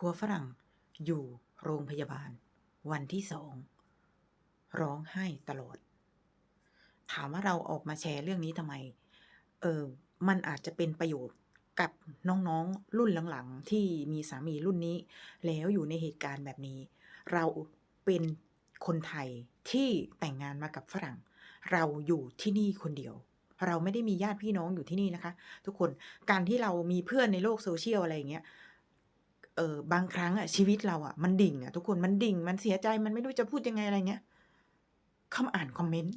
ผัวฝรั่งอยู่โรงพยาบาล วันที่สอง ร้องไห้ตลอด ถามว่าเราออกมาแชร์เรื่องนี้ทำไม เออ มันอาจจะเป็นประโยชน์กับน้องๆรุ่นหลังๆ ที่มีสามีรุ่นนี้ แล้วอยู่ในเหตุการณ์แบบนี้ เราเป็นคนไทยที่แต่งงานมากับฝรั่ง เราอยู่ที่นี่คนเดียว เราไม่ได้มีญาติพี่น้องอยู่ที่นี่นะคะ ทุกคนการที่เรามีเพื่อนในโลกโซเชียลอะไรอย่างเงี้ย เออบางครั้งอะชีวิตเราอะมันดิ่งอะทุกคน มันดิ่ง มันเสียใจ มันไม่รู้จะพูดยังไง อะไรเงี้ย เข้ามาอ่านคอมเมนต์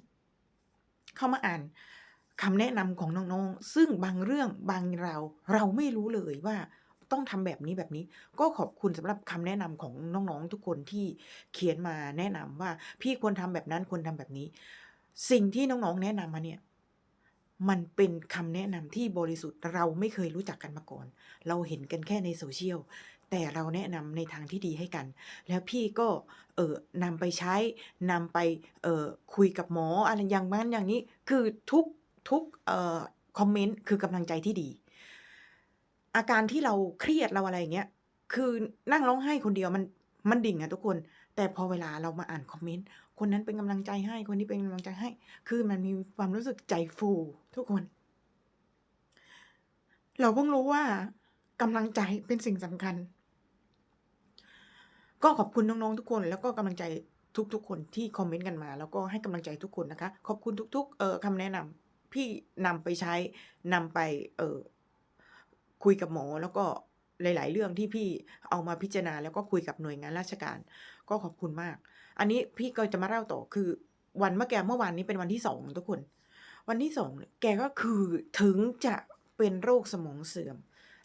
เข้ามาอ่านคำแนะนำของน้องๆ ซึ่งบางเรื่องบางเราเราไม่รู้เลยว่าต้องทำแบบนี้แบบนี้ ก็ขอบคุณสำหรับคำแนะนำของน้องๆ ทุกคนที่เขียนมาแนะนำว่า พี่ควรทำแบบนั้นควรทำแบบนี้ สิ่งที่น้องๆ แนะนำมาเนี่ยมันเป็นคำแนะนำที่บริสุทธิ์เราไม่เคยรู้จักกันมาก่อน เราเห็นกันแค่ในโซเชียล แต่เราแนะนำในทางที่ดีให้กัน แล้วพี่ก็เอ่อนำไปใช้นำไปเอ่อคุยกับหมออะไรอย่างงั้นอย่างนี้คือทุกทุกเอ่อคอมเมนต์คือกำลังใจที่ดี อาการที่เราเครียดเราอะไรอย่างเงี้ยคือนั่งร้องไห้คนเดียวมันมันดิ่งอะทุกคน แต่พอเวลาเรามาอ่านคอมเมนต์คนนั้นเป็นกำลังใจให้คนนี้เป็นกำลังใจให้ คือมันมีความรู้สึกใจฟูทุกคน เราเพิ่งรู้ว่ากำลังใจเป็นสิ่งสำคัญ ก็ขอบคุณน้องๆทุกคน แล้วก็กำลังใจทุกๆ คนที่คอมเมนต์กันมา แล้วก็ให้กำลังใจทุกคนนะคะ ขอบคุณทุกๆเอ่อคำแนะนำพี่นำไปใช้นำไปเอ่อคุยกับหมอแล้วก็หลาย ๆ เรื่องที่พี่เอามาพิจารณาแล้วก็คุยกับหน่วยงานราชการ ก็ขอบคุณมาก อันนี้พี่ก็จะมาเล่าต่อคือวันเมื่อแกเมื่อวานนี้เป็นวันที่2ทุกคน วันที่2เนี่ยแกก็คือถึงจะเป็นโรคสมองเสื่อม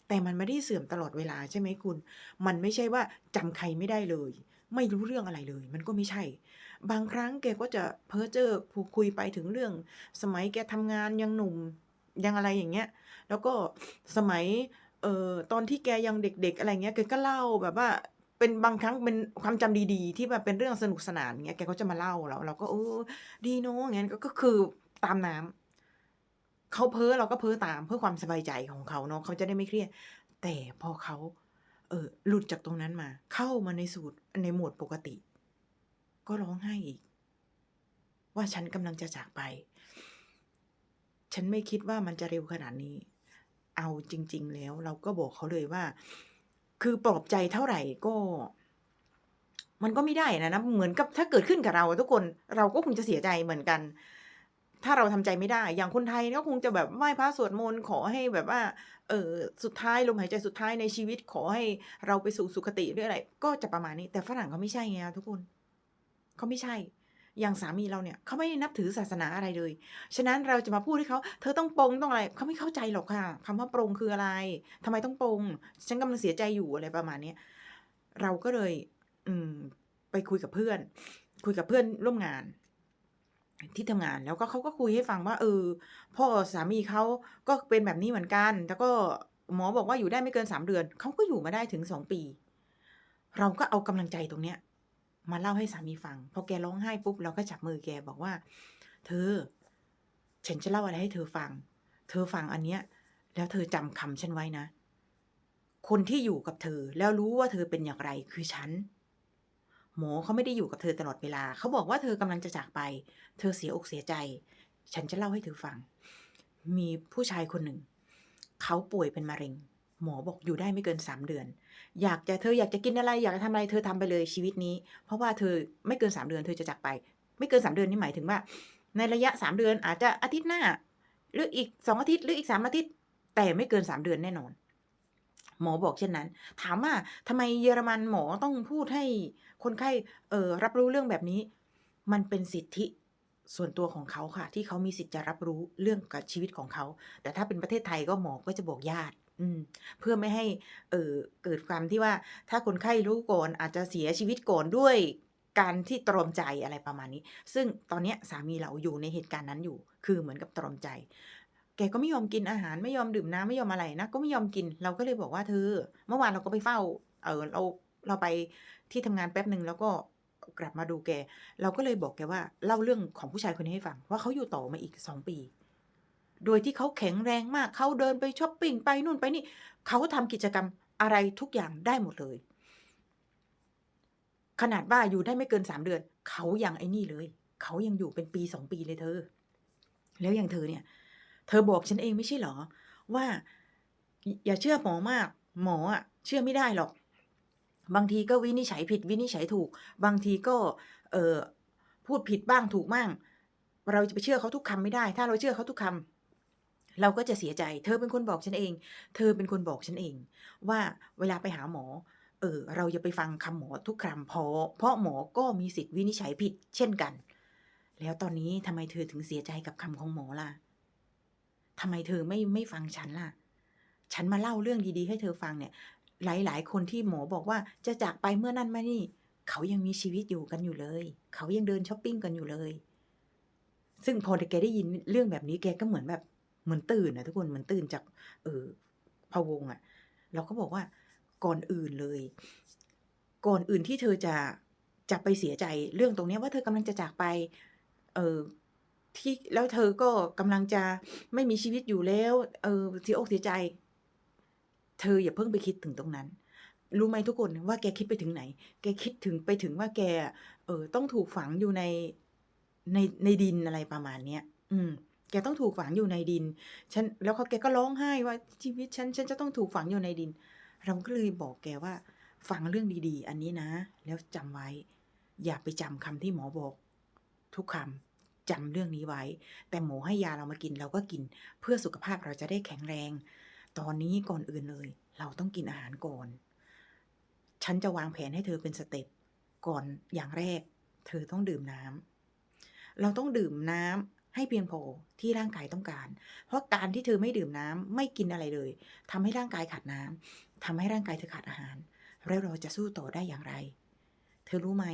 แต่มันไม่ได้เสื่อมตลอดเวลาใช่ไหมคุณ มันไม่ใช่ว่าจำใครไม่ได้เลย ไม่รู้เรื่องอะไรเลย มันก็ไม่ใช่ บางครั้งแกก็จะเพ้อเจ้อพูคุยไปถึงเรื่อง สมัยแกทำงานยังหนุ่มยังอะไรอย่างเงี้ย แล้วก็สมัยเอ่อตอนที่แกยังเด็ก ๆ อะไรเงี้ยแกก็เล่าแบบว่าเป็นบางครั้งเป็นความจำดีๆ ที่แบบเป็นเรื่องสนุกสนานเงี้ยแกก็จะมาเล่าแล้วเราก็เออดีเนาะอย่างงั้นก็ก็คือตามน้ำ เขาเพ้อเราก็เพ้อตามเพื่อความสบายใจของเขาเนาะเขาจะได้ไม่เครียด แต่พอเขาเออหลุดจากตรงนั้นมา เข้ามาในสูตรในโหมดปกติ ก็ร้องไห้อีก ว่าฉันกำลังจะจากไป ฉันไม่คิดว่ามันจะเร็วขนาดนี้ เอาจริง ๆ แล้ว เราก็บอกเขาเลยว่า คือปลอบใจเท่าไหร่ก็ มันก็ไม่ได้นะนะเหมือนกับถ้าเกิดขึ้นกับเราทุกคนเราก็คงจะเสียใจเหมือนกัน ถ้าเราทำใจไม่ได้ อย่างคนไทยก็คงจะแบบไหว้พระสวดมนต์ขอให้แบบว่า เออสุดท้ายลมหายใจสุดท้ายในชีวิตขอให้เราไปสู่สุคติหรืออะไร ก็จะประมาณนี้ แต่ฝรั่งเขาไม่ใช่ไงคะทุกคนเขาไม่ใช่ อย่างสามีเราเนี่ยเขาไม่นับถือศาสนาอะไรเลย ฉะนั้นเราจะมาพูดให้เขาเธอต้องปลงต้องอะไรเขาไม่เข้าใจหรอกค่ะคำว่าปลงคืออะไรทำไมต้องปลงฉันกำลังเสียใจอยู่อะไรประมาณเนี้ยเราก็เลย อืม ไปคุยกับเพื่อน คุยกับเพื่อนร่วมงาน ที่ทำงานแล้วก็เขาก็คุยให้ฟังว่าเออพ่อสามีเขาก็เป็นแบบนี้เหมือนกันแต่ก็หมอบอกว่าอยู่ได้ไม่เกิน3เดือนเขาก็อยู่มาได้ถึง2ปี เราก็เอากำลังใจตรงเนี้ย มาเล่าให้สามีฟังพอแกร้องไห้ปุ๊บเราก็จับมือแกบอกว่า เธอ ฉันจะเล่าอะไรให้เธอฟัง เธอฟังอันเนี้ย แล้วเธอจำคำฉันไว้นะ คนที่อยู่กับเธอแล้วรู้ว่าเธอเป็นอย่างไรคือฉัน หมอเขาไม่ได้อยู่กับเธอตลอดเวลา เขาบอกว่าเธอกำลังจะจากไป เธอเสียอกเสียใจ ฉันจะเล่าให้เธอฟัง มีผู้ชายคนหนึ่ง เขาป่วยเป็นมะเร็ง หมอบอกอยู่ได้ไม่เกิน3เดือน อยากจะเธออยากจะกินอะไร อยากจะทำอะไร เธอทำไปเลยชีวิตนี้ เพราะว่าเธอไม่เกิน3เดือน เธอจะจากไป ไม่เกิน3เดือนนี่หมายถึงว่า ในระยะ3เดือนอาจจะอาทิตย์หน้า หรืออีก2อาทิตย์หรืออีก3อาทิตย์ แต่ไม่เกิน3เดือนแน่นอน หมอบอกเช่นนั้น ถามว่าทำไมเยอรมันหมอต้องพูดให้คนไข้เออรับรู้เรื่องแบบนี้ มันเป็นสิทธิส่วนตัวของเขาค่ะ ที่เขามีสิทธิ์จะรับรู้เรื่องกับชีวิตของเขา แต่ถ้าเป็นประเทศไทยก็หมอก็จะบอกญาติเพื่อไม่ให้เออเกิดความที่ว่าถ้าคนไข้รู้ก่อนอาจจะเสียชีวิตก่อนด้วยการที่ตรอมใจอะไรประมาณนี้ ซึ่งตอนนี้สามีเราอยู่ในเหตุการณ์นั้นอยู่ คือเหมือนกับตรอมใจ แกก็ไม่ยอมกินอาหารไม่ยอมดื่มน้ำไม่ยอมอะไรนะก็ไม่ยอมกินเราก็เลยบอกว่าเธอ เมื่อวานเราก็ไปเฝ้า เออเราเราไปที่ทำงานแป๊บหนึ่งแล้วก็กลับมาดูแก เราก็เลยบอกแกว่าเล่าเรื่องของผู้ชายคนนี้ให้ฟัง ว่าเขาอยู่ต่อมาอีก2ปี โดยที่เขาแข็งแรงมากเขาเดินไปชอปปิ้งไปนู่นไปนี่เขาทำกิจกรรมอะไรทุกอย่างได้หมดเลย ขนาดว่าอยู่ได้ไม่เกิน3เดือน เขายังไอ้นี่เลย เขายังอยู่เป็นปี2ปีเลยเธอ แล้วอย่างเธอเนี่ย เธอบอกฉันเองไม่ใช่เหรอ ว่า อย่าเชื่อหมอมาก หมออะเชื่อไม่ได้หรอก บางทีก็วินิจฉัยผิด วินิจฉัยถูก บางทีก็ เออพูดผิดบ้างถูกบ้าง เราจะไปเชื่อเขาทุกคำไม่ได้ ถ้าเราเชื่อเขาทุกคำเราก็จะเสียใจ เธอเป็นคนบอกฉันเอง เธอเป็นคนบอกฉันเอง ว่าเวลาไปหาหมอ เออ เราอย่าไปฟังคำหมอทุกคำเพราะเพราะหมอก็มีสิทธิ์วินิจฉัยผิด เช่นกัน แล้วตอนนี้ทำไมเธอถึงเสียใจกับคำของหมอล่ะ ทำไมเธอไม่ไม่ฟังฉันล่ะ ฉันมาเล่าเรื่องดีๆ ให้เธอฟังเนี่ย หลายๆ คนที่หมอบอกว่าจะจากไปเมื่อนั่นมื่อนี่ เขายังมีชีวิตอยู่กันอยู่เลย เขายังเดินชอปปิ้งกันอยู่เลย ซึ่งพอดแกได้ยินเรื่องแบบนี้แกก็เหมือนแบบเหมือนตื่นอะทุกคนเหมือนตื่นจาก เออพะวงอะเราก็บอกว่าก่อนอื่นเลย ก่อนอื่นที่เธอจะจะไปเสียใจเรื่องตรงนี้ว่าเธอกำลังจะจากไป เออ ที่แล้วเธอก็กำลังจะไม่มีชีวิตอยู่แล้ว เออเสียอกเสียใจ เธออย่าเพิ่งไปคิดถึงตรงนั้น รู้ไหมทุกคนว่าแกคิดไปถึงไหน แกคิดถึงไปถึงว่าแก เออต้องถูกฝังอยู่ในในในดินอะไรประมาณเนี้ย อืม แกต้องถูกฝังอยู่ในดิน ฉัน แล้วเขาแกก็ร้องไห้ว่าชีวิตฉัน ฉันจะต้องถูกฝังอยู่ในดิน เราก็เลยบอกแกว่า ฟังเรื่องดี ๆ อันนี้นะ แล้วจำไว้ อย่าไปจำคำที่หมอบอก ทุกคำ จำเรื่องนี้ไว้ แต่หมอให้ยาเรามากินเราก็กิน เพื่อสุขภาพเราจะได้แข็งแรง ตอนนี้ก่อนอื่นเลย เราต้องกินอาหารก่อน ฉันจะวางแผนให้เธอเป็นสเต็ปก่อนอย่างแรก เธอต้องดื่มน้ำเราต้องดื่มน้ำให้เพียงพอที่ร่างกายต้องการ เพราะการที่เธอไม่ดื่มน้ำไม่กินอะไรเลยทำให้ร่างกายขาดน้ำทำให้ร่างกายเธอขาดอาหาร แล้วเราจะสู้ต่อได้อย่างไร เธอรู้ไหม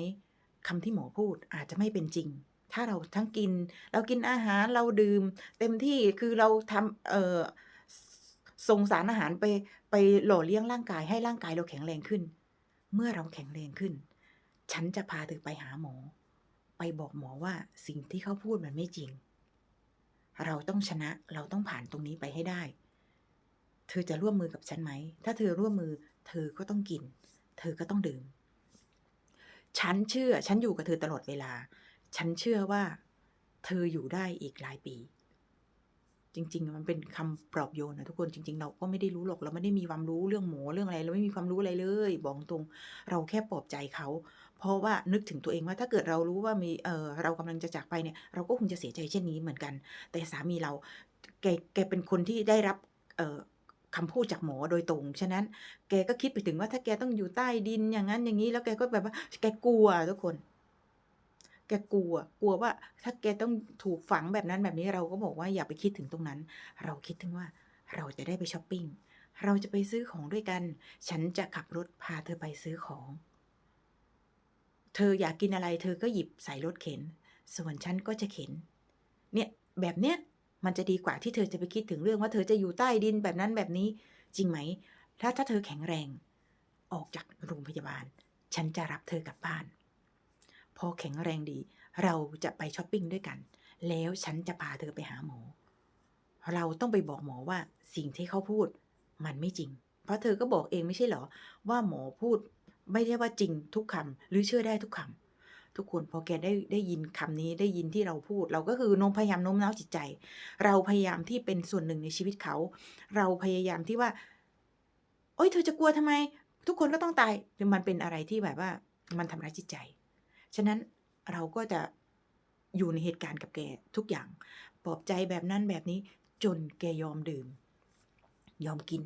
คำที่หมอพูดอาจจะไม่เป็นจริง ถ้าเราทั้งกิน เรากินอาหารเราดื่ม เต็มที่คือเราทำเอ่อสส่งสารอาหารไปไปหล่อเลี้ยงร่างกายให้ร่างกายเราแข็งแรงขึ้น เมื่อเราแข็งแรงขึ้น ฉันจะพาเธอไปหาหมอ ไปบอกหมอว่าสิ่งที่เขาพูดมันไม่จริง เราต้องชนะเราต้องผ่านตรงนี้ไปให้ได้ เธอจะร่วมมือกับฉันไหม ถ้าเธอร่วมมือ เธอก็ต้องกิน เธอก็ต้องดื่ม ฉันเชื่อ ฉันอยู่กับเธอตลอดเวลา ฉันเชื่อว่า เธออยู่ได้อีกหลายปี จริง ๆ มันเป็นคำปลอบโยนอะทุกคนจริง ๆ เราก็ไม่ได้รู้หรอกเราไม่ได้มีความรู้เรื่องหมอเรื่องอะไร เราไม่มีความรู้อะไรเลย บอกตรง เราแค่ปลอบใจเขา เพราะว่านึกถึงตัวเองว่าถ้าเกิดเรารู้ว่ามีเออเรากำลังจะจากไปเนี่ย เราก็คงจะเสียใจเช่นนี้เหมือนกัน แต่สามีเราแกแกเป็นคนที่ได้รับเออคำพูดจากหมอโดยตรง ฉะนั้น แกก็คิดไปถึงว่าถ้าแกต้องอยู่ใต้ดินอย่างงั้นอย่างงี้ แล้วแกก็แบบว่า แกกลัวทุกคน แกกลัว กลัวว่า ถ้าแกต้องถูกฝังแบบนั้นแบบนี้เราก็บอกว่าอย่าไปคิดถึงตรงนั้น เราคิดถึงว่าเราจะได้ไปชอปปิงเราจะไปซื้อของด้วยกัน ฉันจะขับรถพาเธอไปซื้อของ เธออยากกินอะไร เธอก็หยิบใส่รถเข็น ส่วนฉันก็จะเข็น เนี่ยแบบเนี้ยมันจะดีกว่าที่เธอจะไปคิดถึงเรื่องว่าเธอจะอยู่ใต้ดินแบบนั้นแบบนี้ จริงไหม ถ้าถ้าเธอแข็งแรง ออกจากโรงพยาบาล ฉันจะรับเธอกลับบ้าน อแข็งแรงดี เราจะไปช้อปปิ้งด้วยกัน แล้วฉันจะพาเธอไปหาหมอ เราต้องไปบอกหมอว่าสิ่งที่เขาพูด มันไม่จริง เพราะเธอก็บอกเองไม่ใช่เหรอ ว่าหมอพูดไม่ได้ว่าจริงทุกคำหรือเชื่อได้ทุกคำทุกคนพอแกได้ได้ยินคำนี้ได้ยินที่เราพูด เราก็คือโน้มพยายามโน้มน้าวจิตใจ เราพยายามที่เป็นส่วนหนึ่งในชีวิตเขา เราพยายามที่ว่า โอ๊ยเธอจะกลัวทำไม ทุกคนก็ต้องตายมันเป็นอะไรที่แบบว่า มันทำร้ายจิตใจ ฉะนั้นเราก็จะอยู่ในเหตุการณ์กับแกทุกอย่าง ปลอบใจแบบนั้นแบบนี้จนแกยอมดื่ม ยอมกิน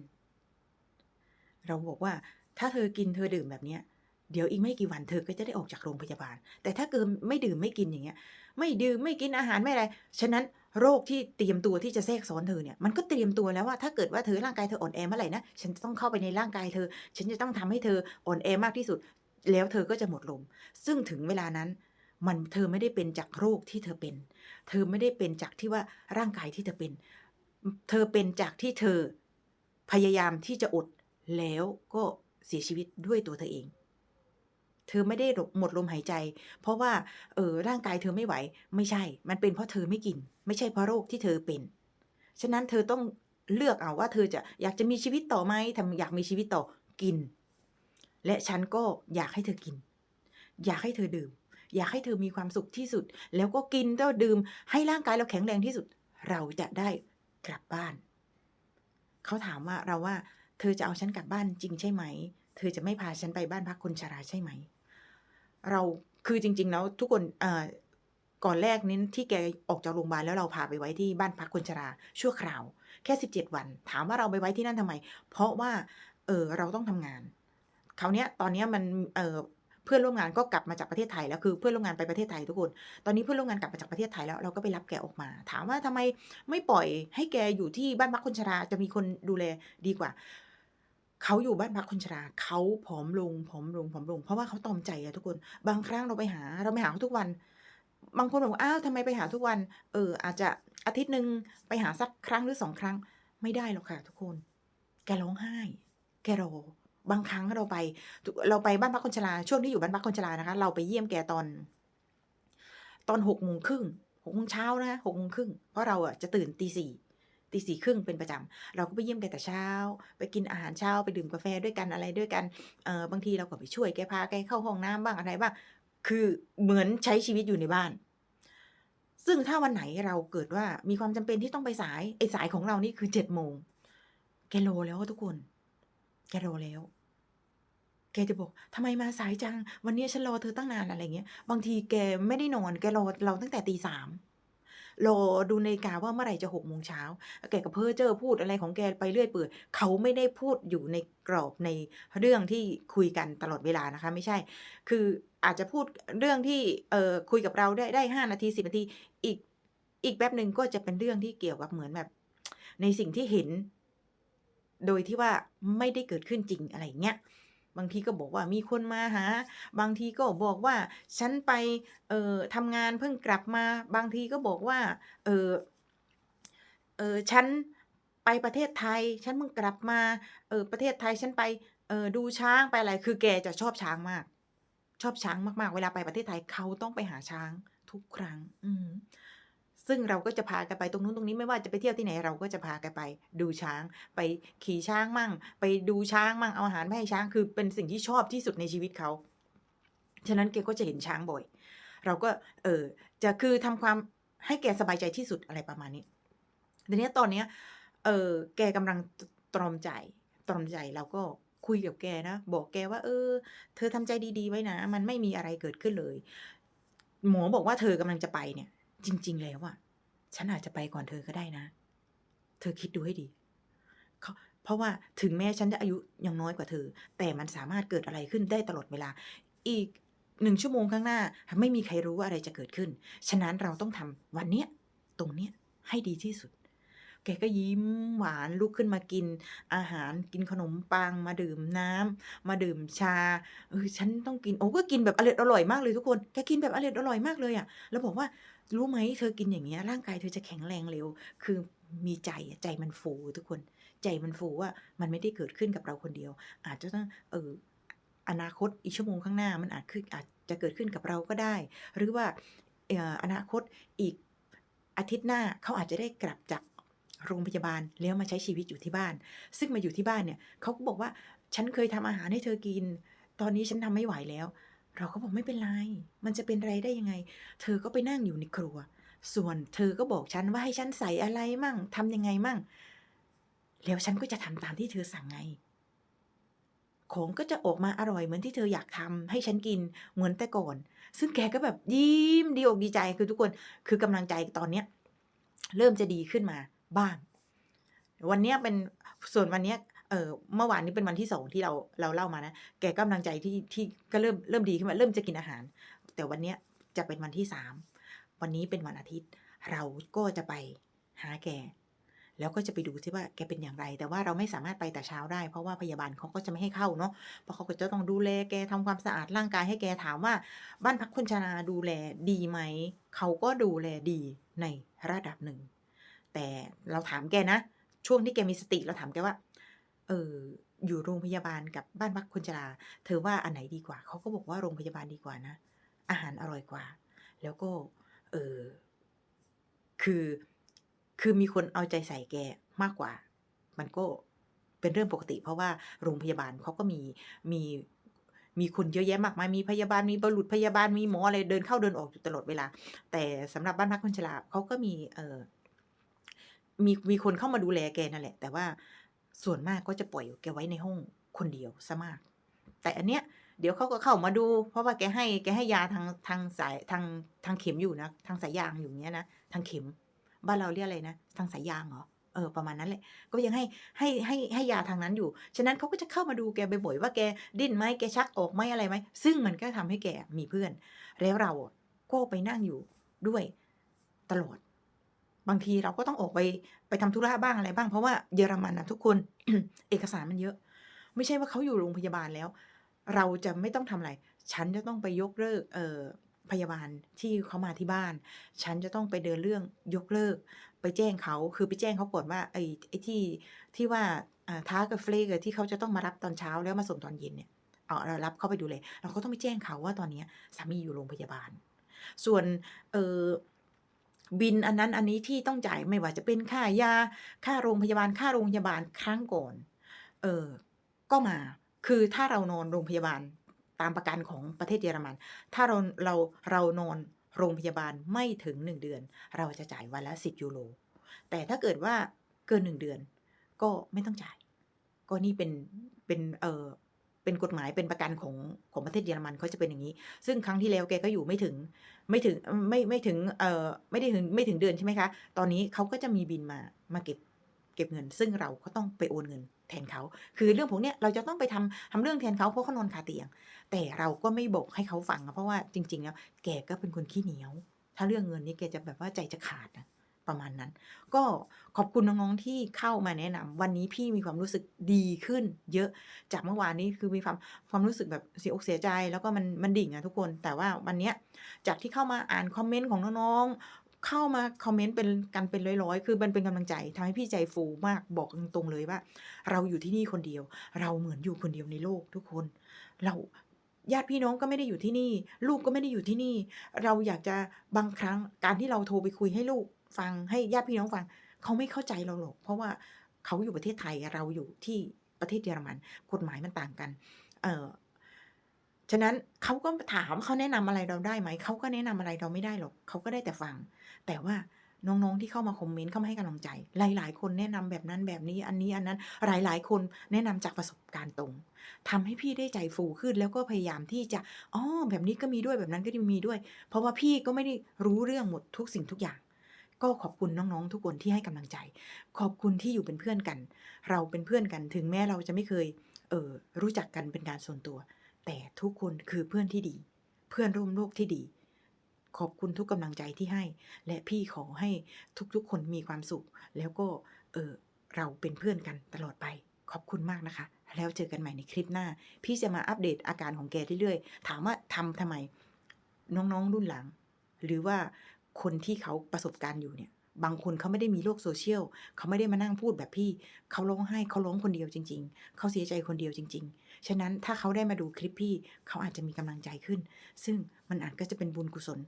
เราบอกว่าถ้าเธอกินเธอดื่มแบบเนี้ยเดี๋ยวอีกไม่กี่วันเธอก็จะได้ออกจากโรงพยาบาล แต่ถ้าเกินไม่ดื่มไม่กินอย่างเงี้ย ไม่ดื่มไม่กินอาหารไม่อะไร ฉะนั้นโรคที่เตรียมตัวที่จะแทรกซ้อนเธอเนี่ย มันก็เตรียมตัวแล้วว่าถ้าเกิดว่าเธอร่างกายเธออ่อนแอเมื่อไหร่นะ ฉันจะต้องเข้าไปในร่างกายเธอ ฉันจะต้องทำให้เธออ่อนแอมากที่สุด แล้วเธอก็จะหมดลม ซึ่งถึงเวลานั้น มันเธอไม่ได้เป็นจากโรคที่เธอเป็น เธอไม่ได้เป็นจากที่ว่าร่างกายที่เธอเป็น เธอเป็นจากที่เธอพยายามที่จะอดแล้วก็เสียชีวิตด้วยตัวเธอเอง เธอไม่ได้หมดลมหายใจ เพราะว่า เออร่างกายเธอไม่ไหว ไม่ใช่ มันเป็นเพราะเธอไม่กิน ไม่ใช่เพราะโรคที่เธอเป็น ฉะนั้นเธอต้องเลือกเอาว่าเธอจะอยากจะมีชีวิตต่อไหมถ้าอยากมีชีวิตต่อกิน และฉันก็อยากให้เธอกิน อยากให้เธอดื่ม อยากให้เธอมีความสุขที่สุด แล้วก็กินแล้วดื่ม ให้ร่างกายเราแข็งแรงที่สุด เราจะได้กลับบ้าน เขาถามว่าเราว่า เธอจะเอาฉันกลับบ้านจริงใช่ไหม เธอจะไม่พาฉันไปบ้านพักคนชราใช่ไหม เราคือจริง ๆ แล้วทุกคนเอ่อก่อนแรกนี้ที่แกออกจากโรงพยาบาลแล้วเราพาไปไว้ที่บ้านพักคนชรา ชั่วคราว แค่ 17 วัน ถามว่าเราไปไว้ที่นั่นทำไม เพราะว่าเออเราต้องทำงาน คราเนี้ยตอนเนี้ยมันเออเพื่อนร่วมงานก็กลับมาจากประเทศไทยแล้วคือเพื่อนร่วมงานไปประเทศไทยทุกคน ตอนนี้เพื่อนร่วมงานกลับมาจากประเทศไทยแล้วเราก็ไปรับแกออกมา ถามว่าทำไมไม่ปล่อยให้แกอยู่ที่บ้านพักคนชราจะมีคนดูแลดีกว่าเขาอยู่บ้านพักคนชราเขาผอมลงผอมลงผอมลง เพราะว่าเขาตอมใจอะทุกคน บางครั้งเราไปหา เราไปหาเขาทุกวัน บางคนบอกอ้าวทำไมไปหาทุกวัน เออ อาจจะอาทิตย์หนึ่งไปหาสักครั้งหรือสองครั้ง ไม่ได้หรอกค่ะทุกคน แกร้องไห้ แกรอ บางครั้งเราไป เราไปบ้านพักคนชราช่วงที่อยู่บ้านพักคนชรานะคะ เราไปเยี่ยมแกตอน ตอนหกโมงครึ่งหกโมงเช้านะหกโมงครึ่งเพราะเราอะจะตื่นตีสี่ตีสี่ครึ่งเป็นประจำ เราก็ไปเยี่ยมแกแต่เช้า ไปกินอาหารเช้าไปดื่มกาแฟด้วยกันอะไรด้วยกันเออบางทีเราก็ไปช่วยแกพาแกเข้าห้องน้ำบ้างอะไรบ้าง คือเหมือนใช้ชีวิตอยู่ในบ้าน ซึ่งถ้าวันไหนเราเกิดว่ามีความจำเป็นที่ต้องไปสายไอ้สายของเรานี่คือเจ็ดโมงแกโลแล้วทุกคน แกโลแล้ว กจะบอกทำไมมาสายจัง วันนี้ฉันรอเธอตั้งนานอะไรเงี้ย บางทีแกไม่ได้นอน แกรอเราตั้งแต่ตีสามรอดูนาฬิกาว่าเมื่อไหร่จะหกโมงเช้า แกก็เพ้อเจอพูดอะไรของแกไปเรื่อยเปื่อยเขาไม่ได้พูดอยู่ในกรอบในเรื่องที่คุยกันตลอดเวลานะคะ ไม่ใช่ คืออาจจะพูดเรื่องที่เอ่อคุยกับเราได้ได้ห้านาทีสิบนาที อีกอีกแป๊บหนึ่งก็จะเป็นเรื่องที่เกี่ยวกับเหมือนแบบ ในสิ่งที่เห็น โดยที่ว่าไม่ได้เกิดขึ้นจริงอะไรเงี้ย บางทีก็บอกว่ามีคนมาหา บางทีก็บอกว่าฉันไปเอ่อทำงานเพิ่งกลับมา บางทีก็บอกว่าเอ่อเอ่อฉันไปประเทศไทย ฉันเพิ่งกลับมาเอ่อประเทศไทยฉันไปเอ่อดูช้างไปอะไร คือแกจะชอบช้างมาก ชอบช้างมากๆ เวลาไปประเทศไทยเขาต้องไปหาช้างทุกครั้ง อื ซึ่งเราก็จะพาแกไปตรงนู้นตรงนี้ไม่ว่าจะไปเที่ยวที่ไหนเราก็จะพาแกไป ดูช้างไปขี่ช้างมั่ง ไปดูช้างมั่งเอาอาหารไปให้ช้างคือเป็นสิ่งที่ชอบที่สุดในชีวิตเขาฉะนั้นแกก็จะเห็นช้างบ่อย เราก็เออจะคือทำความให้แกสบายใจที่สุดอะไรประมาณนี้ทีเนี้ยตอนเนี้ยเออแกกำลังตตรอมใจตรอมใจเราก็คุยกับแกนะ บอกแกว่า"เออ เธอทำใจดีๆไว้นะ มันไม่มีอะไรเกิดขึ้นเลย หมอบอกว่าเธอกำลังจะไปเนี่ย จริง ๆ แล้วอะฉันอาจจะไปก่อนเธอก็ได้นะ เธอคิดดูให้ดีเขาเพราะว่าถึงแม้ฉันจะอายุยังน้อยกว่าเธอ แต่มันสามารถเกิดอะไรขึ้นได้ตลอดเวลา อีก1ชั่วโมงข้างหน้า ไม่มีใครรู้ว่าอะไรจะเกิดขึ้น ฉะนั้นเราต้องทำวันเนี้ยตรงเนี้ยให้ดีที่สุด"แกก็ยิ้มหวานลุกขึ้นมากิน อาหารกินขนมปัง มาดื่มน้ำมาดื่มชา"เออฉันต้องกิน"โอ้ก็กินแบบอร็ดอร่อยมากเลยทุกคนแกกินแบบอร็ดอร่อยมากเลยอะเราบอกว่า" รู้ไหมเธอกินอย่างเงี้ยร่างกายเธอจะแข็งแรงเร็ว"คือมีใจใจมันฟูทุกคน ใจมันฟูว่ามันไม่ได้เกิดขึ้นกับเราคนเดียว อาจจะต้องเอออนาคตอีกชั่วโมงข้างหน้ามันอาจขึ้นอาจจะเกิดขึ้นกับเราก็ได้ หรือว่าเอออนาคตอีกอาทิตย์หน้าเขาอาจจะได้กลับจากโรงพยาบาลแล้วมาใช้ชีวิตอยู่ที่บ้าน ซึ่งมาอยู่ที่บ้านเนี่ยเขาก็บอกว่า"ฉันเคยทำอาหารให้เธอกิน ตอนนี้ฉันทำไม่ไหวแล้ว" เราก็บอก"ไม่เป็นไร มันจะเป็นไรได้ยังไง เธอก็ไปนั่งอยู่ในครัว ส่วนเธอก็บอกฉันว่าให้ฉันใส่อะไรมั่งทำยังไงมั่ง แล้วฉันก็จะทำตามที่เธอสั่งไง"ของก็จะออกมาอร่อยเหมือนที่เธออยากทำให้ฉันกินเหมือนแต่ก่อน ซึ่งแกก็แบบยิ้มดีอกดีใจคือทุกคน คือกำลังใจตอนเนี้ยเริ่มจะดีขึ้นมาบ้าง วันเนี้ยเป็นส่วนวันเนี้ย เออเมื่อวานนี้เป็นวันที่2ที่เราเราเล่ามานะ แกกำลังใจที่ที่ก็เริ่มเริ่มดีขึ้นมาเริ่มจะกินอาหาร แต่วันเนี้ยจะเป็นวันที่3วันนี้เป็นวันอาทิตย์ เราก็จะไปหาแก แล้วก็จะไปดูซิว่าแกเป็นอย่างไร แต่ว่าเราไม่สามารถไปแต่เช้าได้ เพราะว่าพยาบาลเขาก็จะไม่ให้เข้าเนาะเพราะเขาก็จะต้องดูแลแกทำความสะอาดร่างกายให้แกถามว่า บ้านพักคนชราดูแลดีไหมเขาก็ดูแลดีในระดับหนึ่งแต่เราถามแกนะ ช่วงที่แกมีสติเราถามแกว่า" เอออยู่โรงพยาบาลกับบ้านพักคนชรา เธอว่าอันไหนดีกว่า"เขาก็บอกว่าโรงพยาบาลดีกว่านะ อาหารอร่อยกว่า แล้วก็ เออ คือ คือมีคนเอาใจใส่แกมากกว่า มันก็เป็นเรื่องปกติ เพราะว่าโรงพยาบาลเขาก็มี มี มีคนเยอะแยะมากมาย มีพยาบาล มีบุรุษพยาบาล มีหมออะไร เดินเข้าเดินออกอยู่ตลอดเวลา แต่สำหรับบ้านพักคนชราเขาก็มี เออมีมีคนเข้ามาดูแลแกนั่นแหละ แต่ว่า ส่วนมากก็จะปล่อยแกไว้ในห้องคนเดียวซะมาก แต่อันเนี้ยเดี๋ยวเขาก็เข้ามาดู เพราะว่าแกให้แกให้ยาทางทางสายทางทางเข็มอยู่นะ ทางสายยางอยู่เงี้ยนะทางเข็ม บ้านเราเรียกอะไรนะ ทางสายยางเหรอเออประมาณนั้นแหละก็ยังให้ให้ให้ให้ยาทางนั้นอยู่ฉะนั้นเขาก็จะเข้ามาดูแกบ่อยๆว่าแกดิ้นไหมแกชักออกไหมอะไรไหมซึ่งมันก็ทำให้แกมีเพื่อน แล้วเราก็ไปนั่งอยู่ด้วยตลอด บางทีเราก็ต้องออกไปไปทำธุระบ้างอะไรบ้าง เพราะว่าเยอรมันนะทุกคน เอกสารมันเยอะ ไม่ใช่ว่าเขาอยู่โรงพยาบาลแล้ว เราจะไม่ต้องทำอะไร ฉันจะต้องไปยกเลิกเอ่อพยาบาลที่เขามาที่บ้าน ฉันจะต้องไปเดินเรื่องยกเลิก ไปแจ้งเขาคือไปแจ้งเขาก่อนว่าไอ้ไอ้ที่ที่ว่าท้ากับเฟลกที่เขาจะต้องมารับตอนเช้าแล้วมาส่งตอนเย็นเนี่ยเอาเรารับเข้าไปดูเลย เราก็ต้องไปแจ้งเขาว่าตอนนี้สามีอยู่โรงพยาบาล ส่วนเออ บินอันนั้นอันนี้ที่ต้องจ่ายไม่ว่าจะเป็นค่ายา ค่าโรงพยาบาล ค่าโรงพยาบาลครั้งก่อน เออ ก็มา คือถ้าเรานอนโรงพยาบาลตามประกันของประเทศเยอรมัน ถ้าเราเราเรานอนโรงพยาบาลไม่ถึง 1 เดือน เราจะจ่ายวันละ 10 ยูโร แต่ถ้าเกิดว่าเกิน 1 เดือน ก็ไม่ต้องจ่าย ก็นี่เป็นเป็นเออ เป็นกฎหมายเป็นประกันของของประเทศเยอรมันเขาจะเป็นอย่างนี้ ซึ่งครั้งที่แล้วแกก็อยู่ไม่ถึงไม่ถึงไม่ไม่ถึงเอ่อไม่ได้ถึงไม่ถึงเดือนใช่ไหมคะ ตอนนี้เขาก็จะมีบินมามาเก็บเก็บเงิน ซึ่งเราก็ต้องไปโอนเงินแทนเขา คือเรื่องพวกเนี้ยเราจะต้องไปทำทำเรื่องแทนเขาเพราะเขานอนคาเตียง แต่เราก็ไม่บอกให้เขาฟังเพราะว่าจริงๆแล้วแกก็เป็นคนขี้เหนียว ถ้าเรื่องเงินนี่แกจะแบบว่าใจจะขาดนะ ประมาณนั้น ก็ขอบคุณน้องๆที่เข้ามาแนะนำวันนี้พี่มีความรู้สึกดีขึ้น เยอะจากเมื่อวานนี้คือมีความความรู้สึกแบบเสียอกเสียใจแล้วก็มันมันดิ่งอะทุกคน แต่ว่าวันเนี้ยจากที่เข้ามาอ่านคอมเมนต์ของน้องๆเข้ามาคอมเมนต์เป็นกันเป็นร้อยๆ คือมันเป็นกำลังใจทำให้พี่ใจฟูมากบอกตรงๆเลยว่า เราอยู่ที่นี่คนเดียว เราเหมือนอยู่คนเดียวในโลกทุกคน เราญาติพี่น้องก็ไม่ได้อยู่ที่นี่ ลูกก็ไม่ได้อยู่ที่นี่ เราอยากจะบางครั้งการที่เราโทรไปคุยให้ลูก ฟังให้ญาติพี่น้องฟัง เขาไม่เข้าใจเราหรอก เพราะว่าเขาอยู่ประเทศไทยเราอยู่ที่ประเทศเยอรมันกฎหมายมันต่างกัน เออฉะนั้นเขาก็ถามเขาแนะนำอะไรเราได้ไหม เขาก็แนะนำอะไรเราไม่ได้หรอก เขาก็ได้แต่ฟัง แต่ว่าน้องๆที่เข้ามาคอมเมนต์เข้ามาให้กำลังใจ หลาย ๆ คนแนะนำแบบนั้นแบบนี้อันนี้อันนั้น หลายๆ คนแนะนำจากประสบการณ์ตรงทำให้พี่ได้ใจฟูขึ้นแล้วก็พยายามที่จะอ๋อแบบนี้ก็มีด้วยแบบนั้นก็มีด้วย เพราะว่าพี่ก็ไม่ได้รู้เรื่องหมดทุกสิ่งทุกอย่าง ก็ขอบคุณน้องๆ ทุกคนที่ให้กำลังใจ ขอบคุณที่อยู่เป็นเพื่อนกัน เราเป็นเพื่อนกันถึงแม้เราจะไม่เคยเออรู้จักกันเป็นการส่วนตัว แต่ทุกคนคือเพื่อนที่ดี เพื่อนร่วมโลกที่ดี ขอบคุณทุกกำลังใจที่ให้ และพี่ขอให้ทุกๆ คนมีความสุข แล้วก็เออเราเป็นเพื่อนกันตลอดไป ขอบคุณมากนะคะ แล้วเจอกันใหม่ในคลิปหน้า พี่จะมาอัปเดตอาการของแกเรื่อยๆ ถามว่าทำทำไม น้องๆรุ่นหลัง หรือว่า คนที่เขาประสบการณ์อยู่เนี่ย บางคนเขาไม่ได้มีโลกโซเชียลเขาไม่ได้มานั่งพูดแบบพี่ เขาร้องไห้เขาร้องคนเดียวจริง ๆ เขาเสียใจคนเดียวจริง ๆ ฉะนั้นถ้าเขาได้มาดูคลิปพี่ เขาอาจจะมีกำลังใจขึ้น ซึ่งมันอาจก็จะเป็นบุญกุศล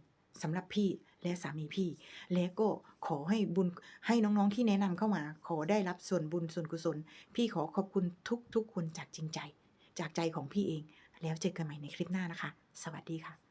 สำหรับพี่และสามีพี่ และก็ขอให้บุญให้น้องๆที่แนะนำเข้ามา ขอได้รับส่วนบุญส่วนกุศล พี่ขอขอบคุณทุกๆคนจากจริงใจ จากใจของพี่เอง แล้วเจอกันใหม่ในคลิปหน้านะคะ สวัสดีค่ะ